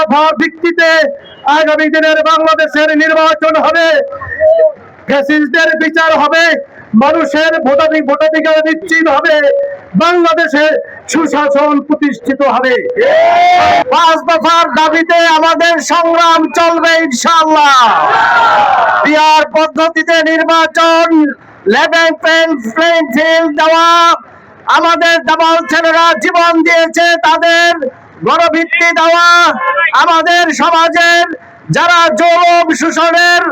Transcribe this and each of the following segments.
দফার ভিত্তিতে আগামী দিনের বাংলাদেশের নির্বাচন হবে। ফ্যাসিস্টদের বিচার হবে, মানুষের ভোটাধিক ভোটাধিকার নিশ্চিত হবে, বাংলাদেশে সুশাসন প্রতিষ্ঠিত হবে। পাঁচ দফার দাবিতে আমাদের সংগ্রাম চলবে ইনশাআল্লাহ। বিহার পদ্ধতিতে নির্বাচন প্লেন দেওয়া, আমাদের ছেলেরা জীবন দিয়েছে, তাদের গণভিত্তি দেওয়া আমাদের সমাজের যারা জৌলম শোষণের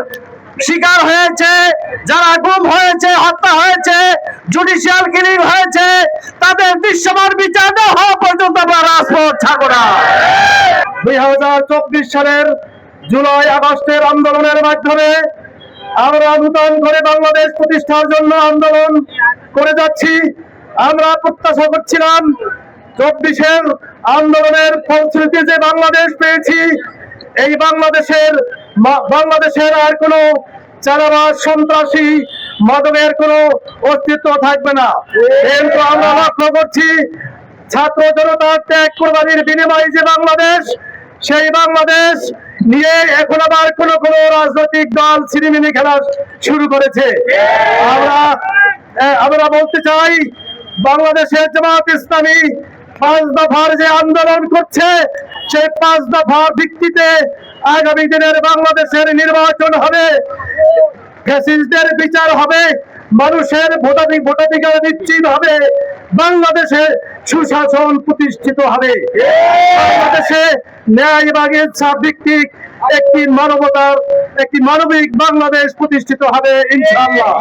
শিকার হয়েছে, যারা গুম হয়েছে, হত্যা হয়েছে জুডিশিয়াল কিলিং হয়েছে, তাদের দৃশ্যমান বিচার না হওয়া পর্যন্ত আমরা রাজপথ ছাড়বো না। দুই হাজার চব্বিশ সালের জুলাই আগস্টের আন্দোলনের মাধ্যমে আমরা নূতন করে বাংলাদেশ প্রতিষ্ঠার জন্য আন্দোলন করে যাচ্ছি। আমরা প্রত্যাশা করছিলাম চব্বিশের আন্দোলনের ফলশ্রুতি যে বাংলাদেশ পেয়েছি, এই বাংলাদেশের বাংলাদেশের আর কোনো চারাবাস সন্ত্রাসী মাদকের কোনো অস্তিত্ব থাকবে না। কিন্তু আমরা লক্ষ্য করছি, ছাত্র জনতার ত্যাগ কোরবানির বিনিময়ে যে বাংলাদেশ, সেই বাংলাদেশ নিয়ে এখন আবার কোন কোন রাজনৈতিক দল সিনেমিনি খেলা শুরু করেছে। আমরা আমরা বলতে চাই, বাংলাদেশের জামাত ইসলামী পাঁচ দফার যে আন্দোলন করছে সেই পাঁচ দফার ভিত্তিতে আগামী দিনের বাংলাদেশের নির্বাচন হবে। বিচার হবে, মানুষের ভোটাধিক ভোটাধিকার নিশ্চিত হবে। বাংলাদেশে সুশাসন প্রতিষ্ঠিত হবে। বাংলাদেশে ন্যায় বাগের ভিত্তিক একটি মানবতার, একটি মানবিক বাংলাদেশ প্রতিষ্ঠিত হবে, ইনশাআল্লাহ।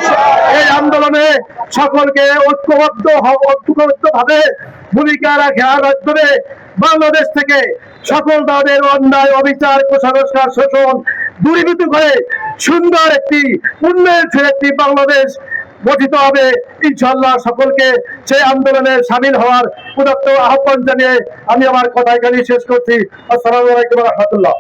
এই আন্দোলনে সকলকে ঐক্যবদ্ধ ঐক্যবদ্ধ ভাবে ভূমিকা রাখার মাধ্যমে বাংলাদেশ থেকে সকল ধরনের অন্যায়, অবিচার, কুসংস্কার, শোষণ দূরীভূত করে সুন্দর একটি, উন্নয়নশীল একটি বাংলাদেশ গঠিত হবে। ইনশাল্লাহ সকলকে সেই আন্দোলনে সামিল হওয়ার উদাত্ত আহ্বান জানিয়ে আমি আমার কথা এখানে শেষ করছি। আসসালামু আলাইকুম রহমতুল্লাহ।